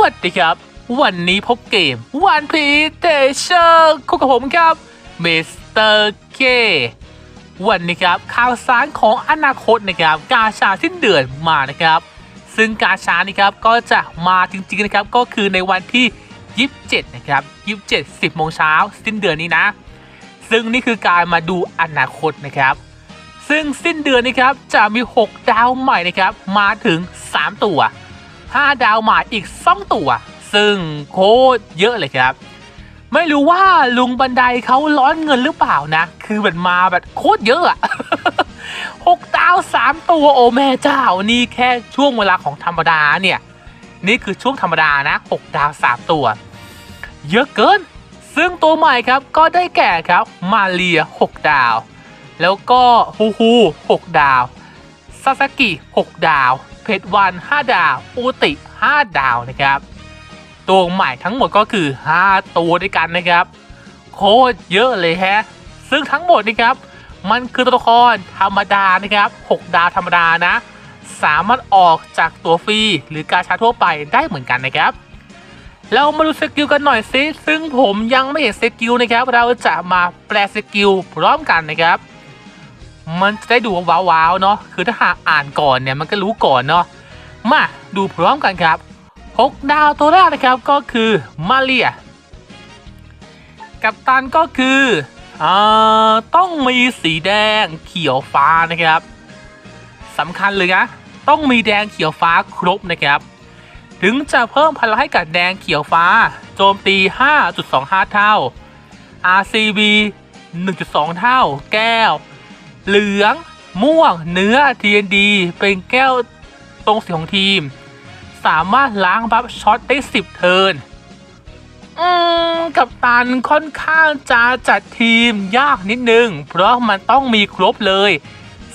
วัสดีครับ วันนี้พบเกมวันพีเตเชอร์คู่กับผมครับมิสเตอร์เควันนี้ครับข่าวสารของอนาคตนะครับกาชาสิ้นเดือนมานะครับ ซึ่งกาชานี่ครับก็จะมาจริงๆนะครับก็คือในวันที่ 27 นะครับ 27 10โมงเช้าสิ้นเดือนนี้นะ ซึ่งนี่คือการมาดูอนาคตนะครับ ซึ่งสิ้นเดือนนี้ครับจะมี 6 ดาวใหม่นะครับมาถึง 3 ตัว 5 ดาวใหม่อีก 2 ตัว ซึ่งโคตรเยอะเลยครับ ไม่รู้ว่าลุงบันไดเขาร้อนเงินหรือเปล่านะ คือมันมาแบบโคตรเยอะอะ6ดาว3ตัวโอ้แม่เจ้านี่แค่ช่วงเวลาของธรรมดาเนี่ย นี่คือช่วงธรรมดานะ6ดาว3ตัว เยอะเกิน ซึ่งตัวใหม่ครับก็ได้แก่ครับมาเรีย6ดาว แล้วก็ฮูฮู6ดาวซาสกิ6ดาว เพชรวัน5ดาวอุติ 5 ดาวนะครับ ตัวใหม่ทั้งหมดก็คือ 5 ตัวด้วยกันนะครับ โคตรเยอะเลยแฮะ ซึ่งทั้งหมดนี่ครับ มันคือตัวละครธรรมดานะครับ 6 ดาวธรรมดานะ สามารถออกจากตัวฟรีหรือกาชาทั่วไปได้เหมือนกันนะครับเรามาดูสกิลกันหน่อยซิ ซึ่งผมยังไม่เห็นสกิลนะครับ เราจะมาแปลสกิลพร้อมกันนะครับ มันจะได้ดูว้าวๆเนาะคือถ้าหากอ่านก่อนเนี่ยมันก็รู้ก่อนเนาะมาดูพร้อมกันครับ 6 ดาวตัวแรกนะครับก็คือมาเรียกับตันก็คืออ่าต้องมีสีแดงเขียวฟ้านะครับสำคัญเลยนะต้องมีแดงเขียวฟ้าครบนะครับ ถึงจะเพิ่มพลังให้กับแดงเขียวฟ้า โจมตี 5.25 เท่า RCB 1.2 เท่า แก้ว เหลือง ม่วง เนื้อ TND เป็นแก้วตรงสีของทีม สามารถล้างบัฟช็อตได้ 10 เทิร์นอืมกับตันค่อนข้างจะจัดทีมยากนิดนึง เพราะมันต้องมีครบเลย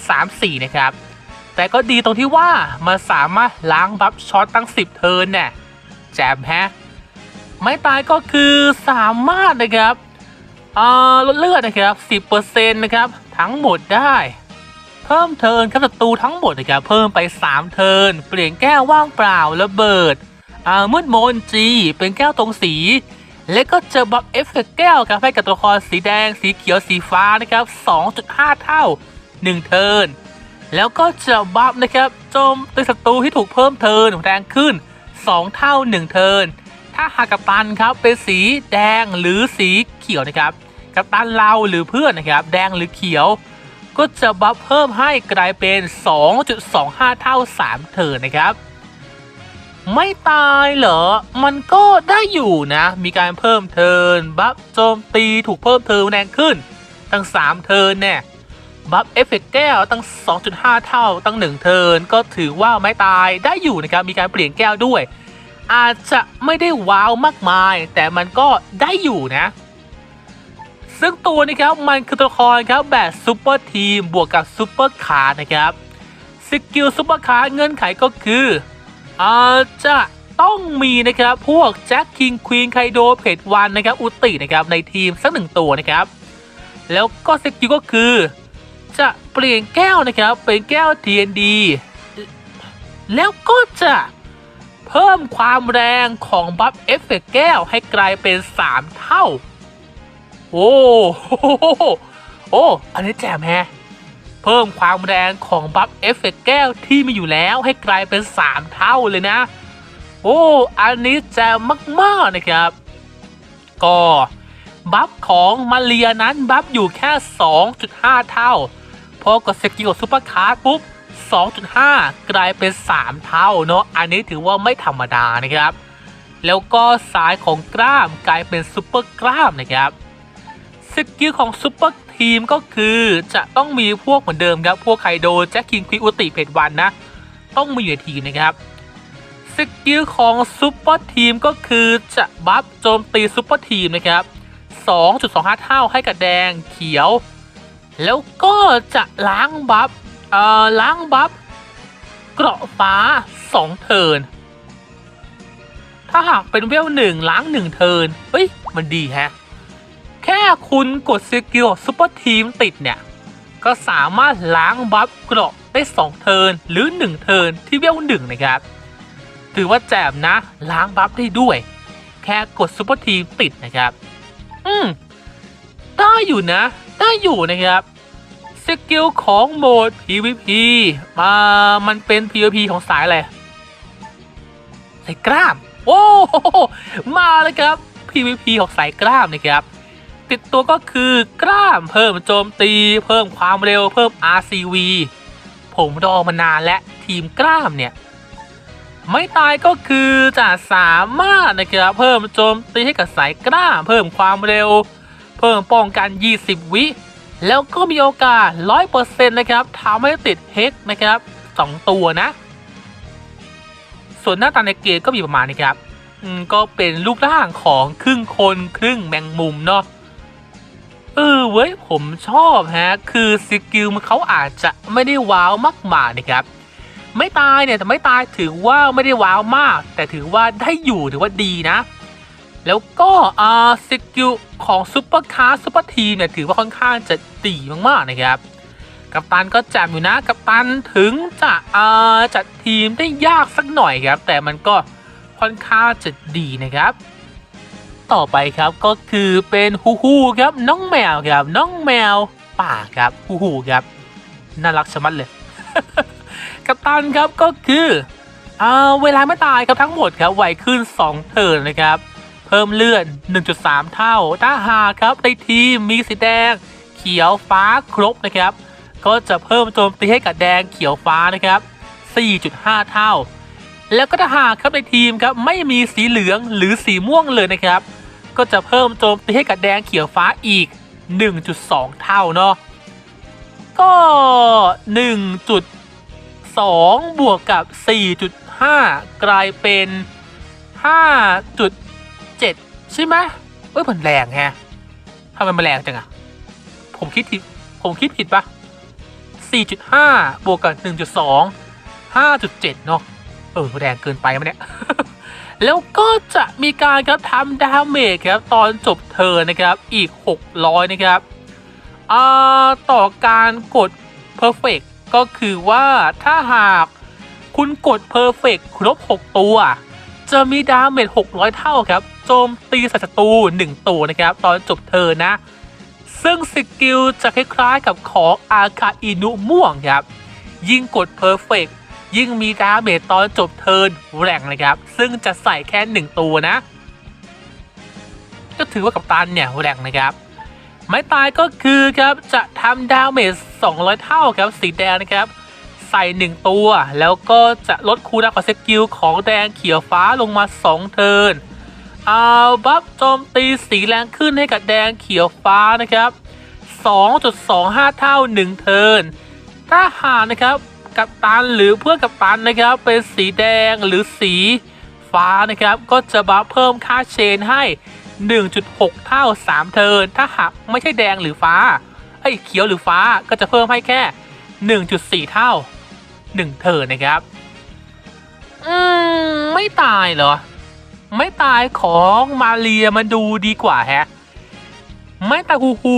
3-4 นะครับ แต่ก็ดีตรงที่ว่ามันสามารถล้างบัฟช็อตตั้ง 10 เทิร์นเนี่ยแจมแฮะไม่ตายก็คือสามารถนะครับอ่าลดเลือดนะครับ 10%นะครับ ทั้งหมดได้ เพิ่มเทินครับศัตรูทั้งหมดนะครับเพิ่มไป 3 เทินเปลี่ยนแก้วว่างเปล่าระเบิดอ่ามืดมนจีเป็นแก้วตรงสี และก็เจะบัฟเอฟเฟก์แก้วครับให้กับตัวละครสีแดงสีเขียวสีฟ้านะครับ 2.5 เท่า 1 เทินแล้วก็เจะบัฟนะครับโจมตีศัตรูที่ถูกเพิ่มเทินแรงขึ้น 2 เท่า 1 เทินถ้าหากกัปตันครับเป็นสีแดงหรือสีเขียวนะครับ กัปตันเราหรือเพื่อนนะครับ แดงหรือเขียว ก็จะบัฟเพิ่มให้กลายเป็น 2.25 เท่า 3 เทิร์นนะครับ ไม่ตายเหรอ มันก็ได้อยู่นะ มีการเพิ่มเทิร์นบัฟโจมตีถูกเพิ่มเทิร์นแรงขึ้น ตั้ง 3 เทิร์นเนี่ยบัฟเอฟเฟกต์แก้วตั้ง 2.5 เท่า ตั้ง 1 เทิร์นก็ถือว่าไม่ตายได้อยู่นะครับ มีการเปลี่ยนแก้วด้วย อาจจะไม่ได้ว้าวมากมาย แต่มันก็ได้อยู่นะ ซึ่งตัวนี้ครับมันคือตัวละครครับแบบซูเปอร์ทีมบวกกับซูเปอร์คาร์นะครับสกิลซูเปอร์คาร์เงื่อนไขก็คืออาจะต้องมีนะครับพวกแจ็คคิงควีนไคโดเพจวันนะครับอุตินะครับในทีมสักหนึ่งตัวนะครับ แล้วก็สกิลก็คือ จะเปลี่ยนแก้วนะครับเป็นแก้ว TND แล้วก็จะเพิ่มความแรงของบัฟเอฟเฟกต์แก้วให้กลายเป็น 3 เท่า โอ้โหโอ้ อันนี้แจ่มแฮะ เพิ่มความแรงของบัฟเอฟเฟกต์แก้วที่มีอยู่แล้วให้กลายเป็น 3 เท่าเลยนะ โอ้ อันนี้แจ่มมากๆนะครับ ก็บัฟของมาเรียนั้นบัฟอยู่แค่ 2.5 เท่า พอกดสกิลซูเปอร์คาร์ดปุ๊บ 2.5 กลายเป็น 3 เท่าเนาะ อันนี้ถือว่าไม่ธรรมดานะครับ แล้วก็สายของกล้ามกลายเป็นซูเปอร์กล้ามนะครับ สกิลของซูเปอร์ทีมก็คือจะต้องมีพวกเหมือนเดิมครับพวกไคโดแจ็คคิงควิอุติเพจวันนะ ต้องมีอยู่ในทีมนะครับสกิลของซูเปอร์ทีมก็คือจะบัฟโจมตีซูเปอร์ทีมนะครับ 2.25 เท่าให้กับแดงเขียว แล้วก็จะล้างบัฟเอ่อล้างบัฟเกราะฟ้า 2 เทิร์นถ้าหากเป็นเวลหนึ่งล้างหนึ่งเทิร์นเฮ้ย มันดีแฮะ แค่คุณกดสกิลซูเปอร์ทีมติดเนี่ย ก็สามารถล้างบัฟเกราะได้ 2 เทิร์นหรือ 1 เทิร์นที่เวลหนึ่งนะครับ ถือว่าแจ่มนะ ล้างบัฟได้ด้วย แค่กดซุปเปอร์ทีมติดนะครับ อืมได้อยู่นะ ได้อยู่นะครับสกิลของโหมด PVP มามันเป็น PVP ของสายอะไรสายกล้าม โอ้ มาเลยครับ PVP ของสายกล้ามนะครับ ติดตัวก็คือกล้ามเพิ่มโจมตี เพิ่มความเร็วเพิ่ม RCV ผมรอมานานและทีมกล้ามเนี่ย ไม่ตายก็คือจะสามารถนะครับเพิ่มโจมตีให้กับสายกล้าม เพิ่มความเร็ว เพิ่มป้องกัน 20 วิแล้วก็มีโอกาส 100%นะครับทำให้ติดเฮกนะครับ 2 ตัวนะ ส่วนหน้าตาในเกมก็มีประมาณนี้ครับก็เป็นรูปร่างของครึ่งคนครึ่งแมงมุมเนาะ เออเว้ยผมชอบฮะ คือสกิลมันเขาอาจจะไม่ได้ว้าวมากมายนะครับ ไม่ตายเนี่ยแต่ไม่ตายถือว่าไม่ได้ว้าวมาก แต่ถือว่าได้อยู่ถือว่าดีนะ แล้วก็อ่าสกิลของซุปเปอร์คาร์ซุปเปอร์ทีมเนี่ยถือว่าค่อนข้างจะดีมากๆนะครับกัปตันก็แจมอยู่นะกัปตันถึงจะอ่าจัดทีมได้ยากสักหน่อยครับ แต่มันก็ค่อนข้างจะดีนะครับ ต่อไปครับก็คือเป็นฮูฮูครับน้องแมวครับ น้องแมวป่าครับฮูฮูครับ น่ารักชะมัดเลย กัปตันครับก็คืออ่าเวลาไม่ตายครับทั้งหมดครับไวขึ้น 2 เทิร์นนะครับ เพิ่มเลื่อน1.3 เท่า ถ้าหาครับในทีมมีสีแดง เขียวฟ้าครบนะครับ ก็จะเพิ่มโจมตีให้กับแดงเขียวฟ้านะครับ 4.5 เท่า แล้วก็ถ้าหากครับในทีมครับไม่มีสีเหลืองหรือสีม่วงเลยนะครับ ก็จะเพิ่มโจมตีให้กับแดงเขียวฟ้าอีก 1.2 เท่าเนาะก็ 1.2 บวกกับ 4.5 กลายเป็น 5.7 ใช่ไหมเอ้ยมันแรงแฮะทำไมมันแรงจังอะผมคิดผิดผมคิดผิดปะ4.5 บวกกับ 1.2 5.7 เนาะเออ แรงเกินไปมั้ยเนี่ย แล้วก็จะมีการครับทำดาเมจครับตอนจบเธอร์นะครับอีก 600 นะครับอ่าต่อการกด Perfect ก็คือว่าถ้าหากคุณกด Perfect ครบ 6 ตัว จะมีดาเมจ 600 เท่าครับ โจมตีศัตรู1 ตัวนะครับ ตอนจบเธอร์นะ ซึ่งสกิลจะคล้ายๆกับของอาคาอินุม่วงครับ ยิ่งกด Perfect ยิ่งมีดาเมจตอนจบเทิร์นแรงนะครับ ซึ่งจะใส่แค่ 1 ตัวนะ ก็ถือว่ากับตันเนี่ยแรงนะครับ ไม้ตายก็คือครับจะทำดาเมจ200 เท่าครับสีแดงนะครับ ใส่ 1 ตัว แล้วก็จะลดคูลดาวของสกิลของแดงเขียวฟ้าลงมา 2 เทิร์นเอาบัฟโจมตีสีแรงขึ้นให้กับแดงเขียวฟ้านะครับ2.25 เท่า 1 เทิร์นถ้าหานะครับ กัปตันหรือเพื่อนกัปตันนะครับ เป็นสีแดงหรือสีฟ้านะครับ ก็จะบัฟเพิ่มค่าเชนให้ 1.6 เท่า 3 เทิร์นถ้าหากไม่ใช่แดงหรือฟ้าไอ้ยเขียวหรือฟ้าก็จะเพิ่มให้แค่ 1.4 เท่า 1 เทิร์นนะครับ อืม ไม่ตายเหรอ ไม่ตายของมาเรียมาดูดีกว่าแฮะไม่ตายฮูฮู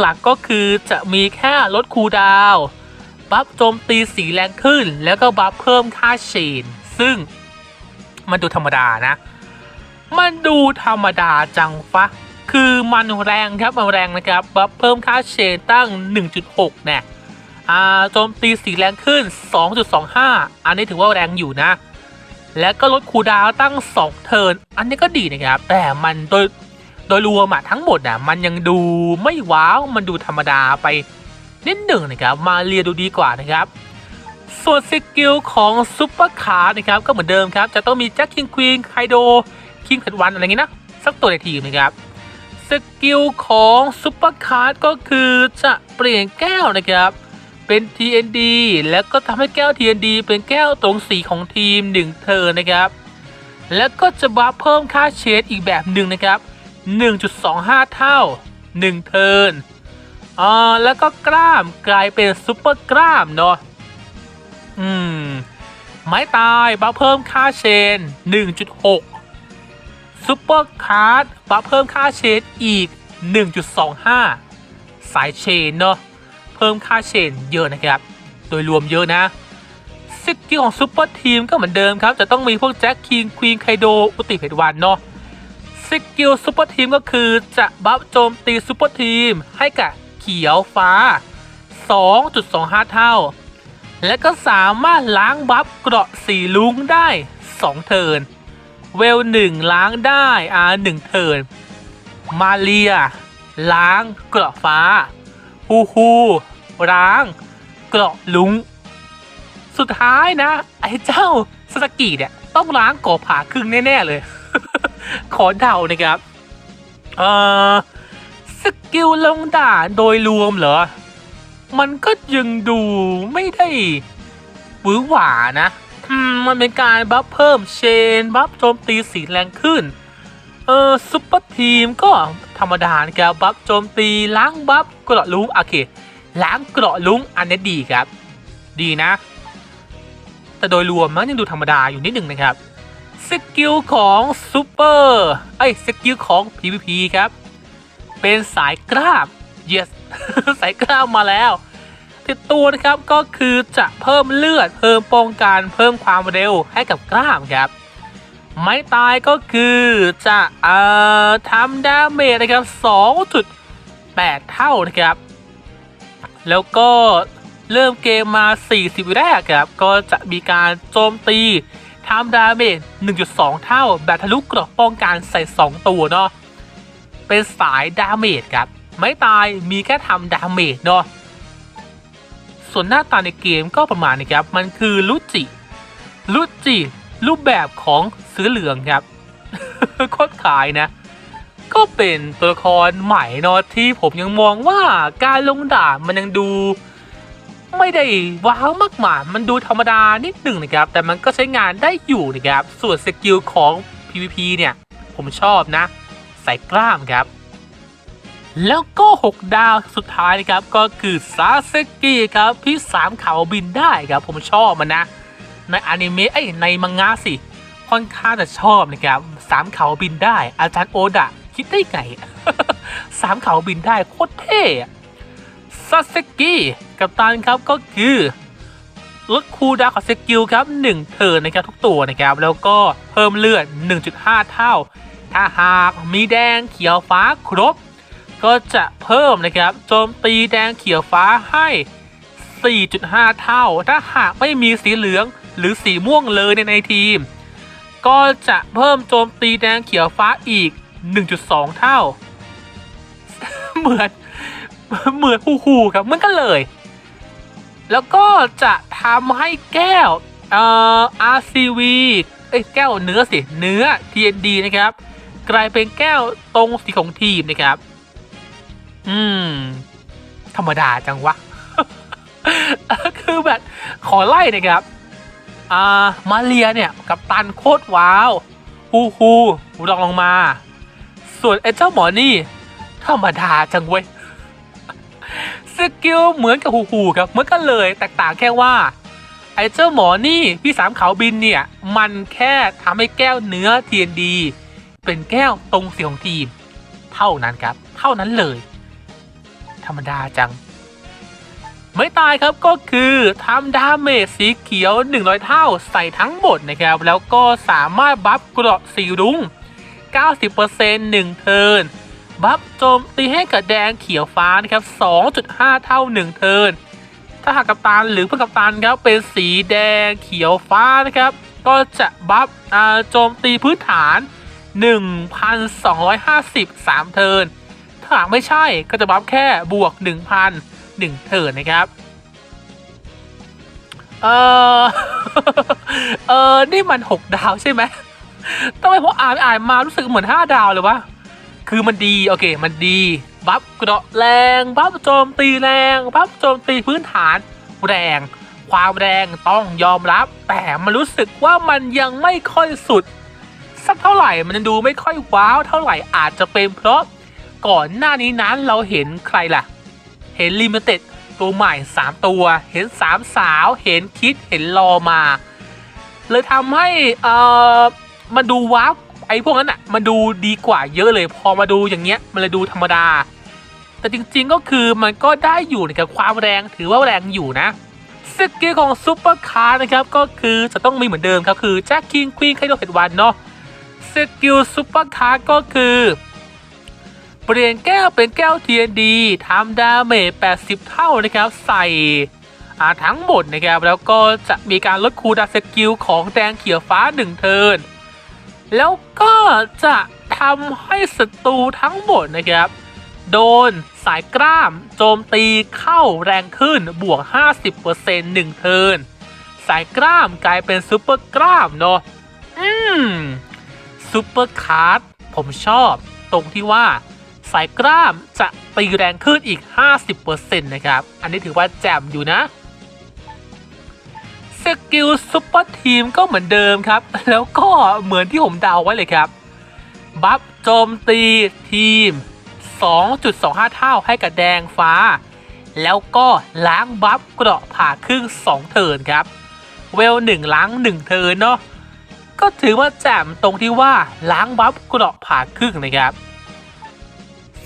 หลักๆก็คือจะมีแค่ลดคูดาว บัฟโจมตีสีแรงขึ้น แล้วก็บัฟเพิ่มค่าเชน ซึ่งมันดูธรรมดานะ มันดูธรรมดาจังฟะ คือมันแรงครับมันแรงนะครับบัฟเพิ่มค่าเชนตั้ง 1.6เนี่ยโจมตีสีแรงขึ้น 2.25 อันนี้ถือว่าแรงอยู่นะ และก็ลดคูดาวตั้ง 2 เทิร์น อันนี้ก็ดีนะครับ แต่มันโดยโดยรวมอะทั้งหมดอะมันยังดูไม่ว้าว มันดูธรรมดาไป นิดหนึ่งนะครับมาเรียดูดีกว่านะครับส่วนสกิลของซุปเปอร์คาร์นะครับก็เหมือนเดิมครับจะต้องมีแจ็คคิงควีนไคโดคิงเพดวันอะไรอย่างงี้นะสักตัวในทีมนะครับสกิลของซุปเปอร์คาร์ก็คือจะเปลี่ยนแก้วนะครับเป็น TND แล้วก็ทำให้แก้ว TND เป็นแก้วตรงสีของทีม1เทอร์นะครับ แล้วก็จะบัฟเพิ่มค่าเชดอีกแบบหนึ่งนะครับ 1.25 เท่า 1 เทิร์น อ่าแล้วก็กล้ามกลายเป็นซุปเปอร์กล้ามเนาะอืม ไม้ตายบัฟเพิ่มค่าเชน 1.6ซุปเปอร์คาร์ดบัฟเพิ่มค่าเชนอีก 1.25 สายเชนเนาะเพิ่มค่าเชนเยอะนะครับ โดยรวมเยอะนะสกิลของซูเปอร์ทีมก็เหมือนเดิมครับ จะต้องมีพวกแจ็คคิงควีนไคโดอุติเพดวันเนาะสกิลซูเปอร์ทีมก็คือจะบัฟโจมตีซูเปอร์ทีมให้กับ ขียวฟ้า 2.25 เท่า และก็สามารถล้างบัฟเกราะสีลุงได้ 2 เทิร์นเวล1ล้างได้อ่า1เทิร์นมาเรีย ล้างเกราะฟ้าฮูฮูล้างเกราะลุง สุดท้ายนะ ไอ้เจ้าสสกิเนี่ยต้องล้างเกราะผ่าครึ่งแน่ ๆ เลย ขอเดานะครับ เอ่อ สกิลลงด่านโดยรวมเหรอ มันก็ยังดูไม่ได้หวือหวานะมันเป็นการบัฟเพิ่มเชน บัฟโจมตีสีแรงขึ้น เออซุปเปอร์ทีมก็ธรรมดานะครับบัฟโจมตีล้างบัฟเกราะลุงโอเค ล้างเกราะลุงอันนี้ดีครับ ดีนะ แต่โดยรวมมันยังดูธรรมดาอยู่นิดหนึ่งนะครับ สกิลของซูเปอร์ไอ้สกิลของ PVP ครับ เป็นสายกล้าม yes สายกล้ามมาแล้ว ติดตัวนะครับก็คือจะเพิ่มเลือด เพิ่มป้องกันเพิ่มความเร็วให้กับกล้ามครับ ไม้ตายก็คือจะเอ่อทำดาเมจนะครับ 2.8 เท่านะครับ แล้วก็เริ่มเกมมา 40 แรกครับ ก็จะมีการโจมตีทำดาเมจ 1.2 เท่า แบบทะลุกรอบป้องกันใส่ 2 ตัวเนาะ เป็นสายดาเมจครับ ไม่ตายมีแค่ทำดาเมจเนาะส่วนหน้าตาในเกมก็ประมาณนี้ครับ มันคือลุจิลุจิรูปแบบของเสือเหลืองครับโคตรขายนะ ก็เป็นตัวละครใหม่เนาะที่ผมยังมองว่าการลงดาบมันยังดู ไม่ได้ว้าวมากมายมันดูธรรมดานิดหนึ่งนะครับ แต่มันก็ใช้งานได้อยู่นะครับ ส่วนสกิลของ PVP เนี่ย ผมชอบนะ ใส่กล้ามครับ แล้วก็ 6 ดาวสุดท้ายนะครับก็คือซาเซกิครับพี่สามเขาบินได้ครับผมชอบมันนะ ในอนิเมะไอ้ในมังงะสิค่อนข้างจะชอบนะครับสามเขาบินได้ อาจารย์โอดะคิดได้ไงสามเขาบินได้โคตรเท่ซาเซกิกับตันครับก็คือลดคูลดาวของสกิลครับ 1 เทิร์นนะครับทุกตัวนะครับ แล้วก็เพิ่มเลือด 1.5 เท่า ถ้าหากมีแดงเขียวฟ้าครบ ก็จะเพิ่มนะครับโจมตีแดงเขียวฟ้าให้ 4.5 เท่า ถ้าหากไม่มีสีเหลืองหรือสีม่วงเลยในในทีม ก็จะเพิ่มโจมตีแดงเขียวฟ้าอีก 1.2 เท่า เหมือนเหมือนคู่คู่ครับเหมือนกันเลย แล้วก็จะทำให้แก้วเอ่อ RCV เอ้ยแก้วเนื้อสิ เนื้อ TND นะครับ กลายเป็นแก้วตรงสีของทีมนะครับ อืม ธรรมดาจังวะ คือแบบขอไล่นะครับ อ่า มาเรียเนี่ย กับตันโคตรว้าวฮูฮูรองลงมา ส่วนไอ้เจ้าหมอนี่ ธรรมดาจังเว้ย สกิลเหมือนกับฮูฮูครับ เหมือนกันเลย แตกต่างแค่ว่าไอ้เจ้าหมอนี่พี่สามเขาบินเนี่ย มันแค่ทำให้แก้วเนื้อ TND เป็นแก้วตรงเสีของทีม เท่านั้นครับ เท่านั้นเลย ธรรมดาจัง ไม่ตายครับก็คือทำดาเมจสีเขียว 100 เท่าใส่ทั้งหมดนะครับ แล้วก็สามารถบัฟเกราะสีรุ้ง 90% 1 เทิร์นบัฟโจมตีให้กับแดงเขียวฟ้านะครับ 2.5 เท่า 1 เทิร์นถ้าหากกัปตันหรือเพื่อนกัปตันครับเป็นสีแดงเขียวฟ้านะครับ ก็จะบัฟโจมตีพื้นฐาน 1,250 3 เทิร์น ถ้าหากไม่ใช่ก็จะบัฟแค่บวก 1,000 1 เทิร์นนะครับ เออเออนี่มัน 6 ดาวใช่ไหมทำไมพออ่านอ่านมารู้สึกเหมือน 5 ดาวเลยวะ คือมันดี โอเค มันดี บัฟเกราะแรง บัฟโจมตีแรง บัฟโจมตีพื้นฐานแรง ความแรงต้องยอมรับ แต่มันรู้สึกว่ามันยังไม่ค่อยสุด สักเท่าไหร่มันดูไม่ค่อยว้าวเท่าไหร่อาจจะเป็นเพราะก่อนหน้านี้นั้นเราเห็นใครล่ะ เห็นลิมิเต็ดตัวใหม่ 3 ตัว เห็น 3 สาว เห็นคิด เห็นรอมา เลยทำให้เอ่อมันดูว้าวไอ้พวกนั้นอะมันดูดีกว่าเยอะเลย พอมาดูอย่างเงี้ยมันเลยดูธรรมดา แต่จริงๆก็คือมันก็ได้อยู่นะครับความแรงถือว่าแรงอยู่นะสกิลของซูเปอร์คาร์นะครับก็คือจะต้องมีเหมือนเดิมครับคือแจ็คคิงควีนไคโดเฟตวันเนาะ สกิลซูเปอร์คาร์ก็คือ เปลี่ยนแก้วเป็นแก้ว TND ทำดาเมจ 80 เท่านะครับ ใส่อ่าทั้งหมดนะครับ แล้วก็จะมีการลดคูลดาสกิลของแดงเขียวฟ้า 1 เทิร์น แล้วก็จะทำให้ศัตรูทั้งหมดนะครับ โดนสายกล้าม โจมตีเข้าแรงขึ้นบวก 50% 1 เทิร์น สายกล้ามกลายเป็นซูเปอร์กล้ามเนาะอืม ซูเปอร์คาร์ดผมชอบตรงที่ว่าสายกล้ามจะตีแรงขึ้นอีก 50%นะครับ อันนี้ถือว่าแจ่มอยู่นะ สกิลซุปเปอร์ทีมก็เหมือนเดิมครับ แล้วก็เหมือนที่ผมเดาไว้เลยครับ บัฟโจมตีทีม 2.25 เท่าให้กับแดงฟ้า แล้วก็ล้างบัฟเกราะผ่าครึ่ง 2 เทิร์นครับ เวล 1 ล้าง 1 เทิร์นเนาะ ก็ถือว่าแจ่มตรงที่ว่าล้างบัฟเกราะผ่าครึ่งนะครับ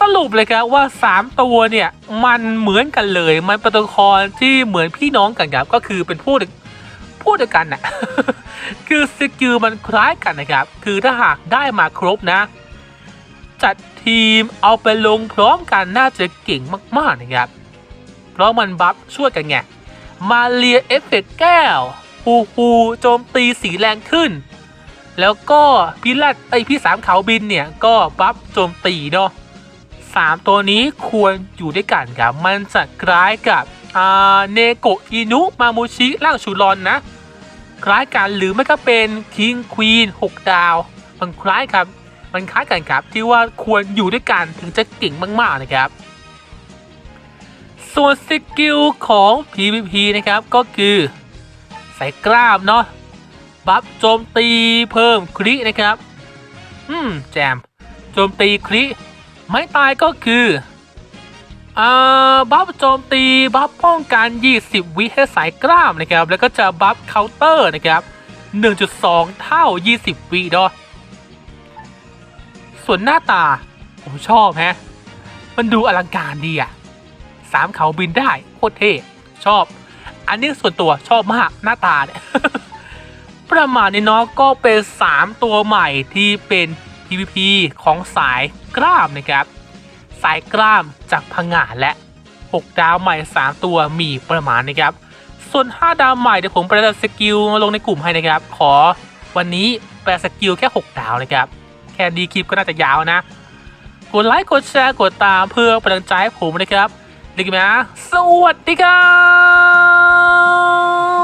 สรุปเลยครับว่า 3 ตัวเนี่ยมันเหมือนกันเลย มันเป็นตัวละครที่เหมือนพี่น้องกันครับก็คือเป็นผู้พูดกันน่ะคือสกิลมันคล้ายกันนะครับ คือถ้าหากได้มาครบนะ จัดทีมเอาไปลงพร้อมกันน่าจะเก่งมากๆนะครับ เพราะมันบัฟช่วยกันไง มาเลียเอฟเฟกต์แก้วฮูฮูโจมตีสีแรงขึ้น แล้วก็พี่ลัดไอพี่สามเขาบินเนี่ยก็บัฟโจมตีเนาะสามตัวนี้ควรอยู่ด้วยกันครับมันจะคล้ายกับเนโกอินุมามูชิร่างชูรอนนะ คล้ายกันหรือไม่ก็เป็นคิงควีน6 ดาว มันคล้ายครับ มันคล้ายกันครับที่ว่าควรอยู่ด้วยกันถึงจะเก่งมากๆนะครับ ส่วนสกิลของ PVP นะครับก็คือใส่กล้ามเนาะ บัฟโจมตีเพิ่มครินะครับ อืม แจม โจมตีคริไม่ตายก็คืออ่าบัฟโจมตีบัฟป้องกัน 20 วิให้สายกล้ามนะครับ แล้วก็จะบัฟเคาน์เตอร์นะครับ 1.2 เท่า 20 วิเนาะส่วนหน้าตา ผมชอบแฮะ มันดูอลังการดีอะสามเขาบินได้โคตรเท่ชอบ อันนี้ส่วนตัวชอบมากหน้าตาเนี่ย ประมาณนี้เนาะก็เป็น 3 ตัวใหม่ที่เป็น PVP ของสายกล้ามนะครับ สายกล้ามจากพังงาและ 6 ดาวใหม่ 3 ตัวมีประมาณนะครับ ส่วน 5 ดาวใหม่เดี๋ยวผมแปลสกิลมาลงในกลุ่มให้นะครับ ขอวันนี้แปลสกิลแค่ 6 ดาวนะครับ แค่ดีคลิปก็น่าจะยาวนะ กดไลค์กดแชร์กดตามเพื่อเป็นกำลังใจให้ผมนะครับดีกันไหมนะสวัสดีครับ